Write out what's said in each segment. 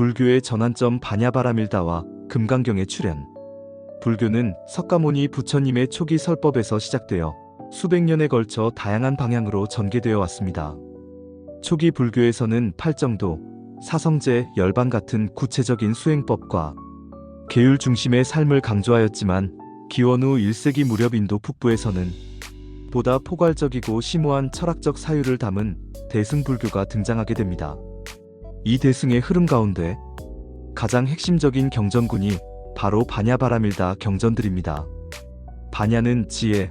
불교의 전환점 반야바라밀다와 금강경의 출현. 불교는 석가모니 부처님의 초기 설법에서 시작되어 수백 년에 걸쳐 다양한 방향으로 전개되어 왔습니다. 초기 불교에서는 팔정도, 사성제, 열반 같은 구체적인 수행법과 계율 중심의 삶을 강조하였지만 기원 후 1세기 무렵 인도 북부에서는 보다 포괄적이고 심오한 철학적 사유를 담은 대승불교가 등장하게 됩니다. 이 대승의 흐름 가운데 가장 핵심적인 경전군이 바로 바냐바라밀다 경전들입니다. 바냐는 지혜,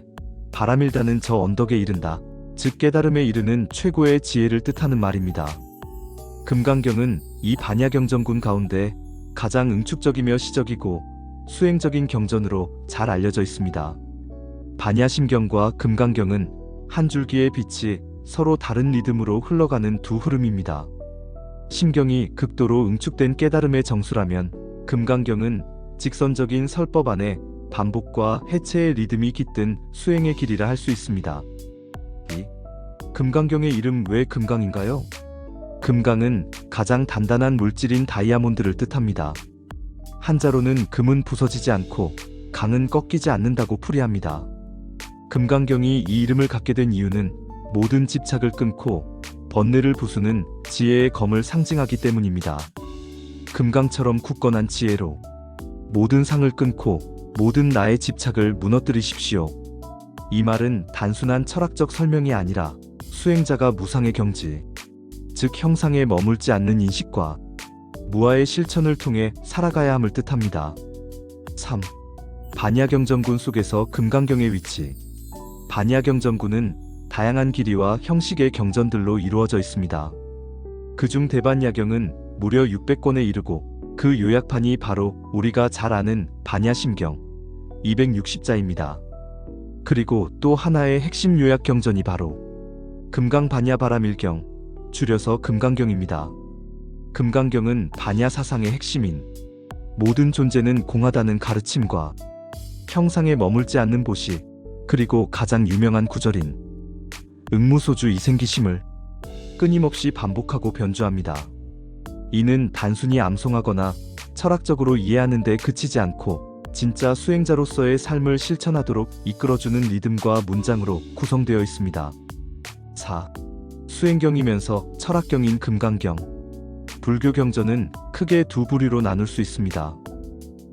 바라밀다는 저 언덕에 이른다. 즉 깨달음에 이르는 최고의 지혜를 뜻하는 말입니다. 금강경은 이 반야 경전군 가운데 가장 응축적이며 시적이고 수행적인 경전으로 잘 알려져 있습니다. 반야심경과 금강경은 한 줄기의 빛이 서로 다른 리듬으로 흘러가는 두 흐름입니다. 심경이 극도로 응축된 깨달음의 정수라면 금강경은 직선적인 설법 안에 반복과 해체의 리듬이 깃든 수행의 길이라 할 수 있습니다. 이 금강경의 이름 왜 금강인가요? 금강은 가장 단단한 물질인 다이아몬드를 뜻합니다. 한자로는 금은 부서지지 않고 강은 꺾이지 않는다고 풀이합니다. 금강경이 이 이름을 갖게 된 이유는 모든 집착을 끊고 번뇌를 부수는 지혜의 검을 상징하기 때문입니다. 금강처럼 굳건한 지혜로 모든 상을 끊고 모든 나의 집착을 무너뜨리십시오. 이 말은 단순한 철학적 설명이 아니라 수행자가 무상의 경지, 즉 형상에 머물지 않는 인식과 무아의 실천을 통해 살아가야 함을 뜻합니다. 3. 반야경전군 속에서 금강경의 위치. 반야경전군은 다양한 길이와 형식의 경전들로 이루어져 있습니다. 그중 대반 야경은 무려 600권에 이르고 그 요약판이 바로 우리가 잘 아는 반야심경 260자입니다. 그리고 또 하나의 핵심 요약 경전이 바로 금강 반야 바라밀경 줄여서 금강경입니다. 금강경은 반야 사상의 핵심인 모든 존재는 공하다는 가르침과 형상에 머물지 않는 보시 그리고 가장 유명한 구절인 응무소주 이생기심을 끊임없이 반복하고 변주합니다. 이는 단순히 암송하거나 철학적으로 이해하는 데 그치지 않고 진짜 수행자로서의 삶을 실천하도록 이끌어주는 리듬과 문장으로 구성되어 있습니다. 4. 수행경이면서 철학경인 금강경. 불교 경전은 크게 두 부류로 나눌 수 있습니다.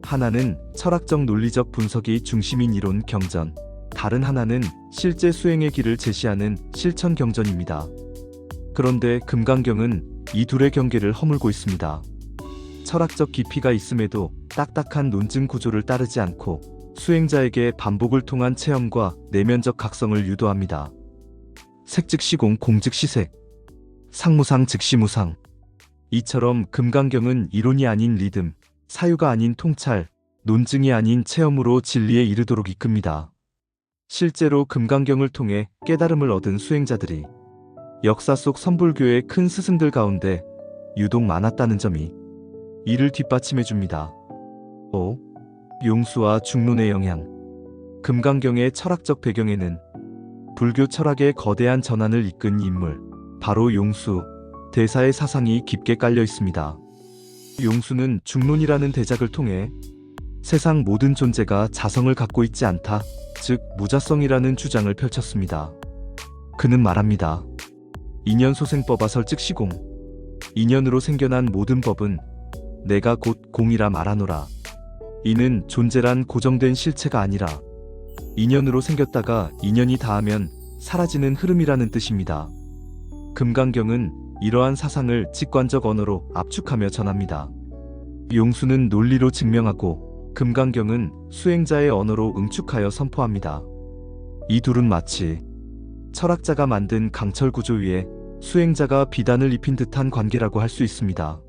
하나는 철학적 논리적 분석이 중심인 이론 경전, 다른 하나는 실제 수행의 길을 제시하는 실천 경전입니다. 그런데 금강경은 이 둘의 경계를 허물고 있습니다. 철학적 깊이가 있음에도 딱딱한 논증 구조를 따르지 않고 수행자에게 반복을 통한 체험과 내면적 각성을 유도합니다. 색즉시공 공즉시색 상무상 즉시무상 이처럼 금강경은 이론이 아닌 리듬, 사유가 아닌 통찰, 논증이 아닌 체험으로 진리에 이르도록 이끕니다. 실제로 금강경을 통해 깨달음을 얻은 수행자들이 역사 속 선불교의 큰 스승들 가운데 유독 많았다는 점이 이를 뒷받침해 줍니다. 5. 용수와 중론의 영향 금강경의 철학적 배경에는 불교 철학의 거대한 전환을 이끈 인물, 바로 용수, 대사의 사상이 깊게 깔려 있습니다. 용수는 중론이라는 대작을 통해 세상 모든 존재가 자성을 갖고 있지 않다, 즉 무자성이라는 주장을 펼쳤습니다. 그는 말합니다. 인연 소생법아 설즉 시공. 인연으로 생겨난 모든 법은 내가 곧 공이라 말하노라. 이는 존재란 고정된 실체가 아니라 인연으로 생겼다가 인연이 닿으면 사라지는 흐름이라는 뜻입니다. 금강경은 이러한 사상을 직관적 언어로 압축하며 전합니다. 용수는 논리로 증명하고 금강경은 수행자의 언어로 응축하여 선포합니다. 이 둘은 마치 철학자가 만든 강철 구조 위에 수행자가 비단을 입힌 듯한 관계라고 할 수 있습니다.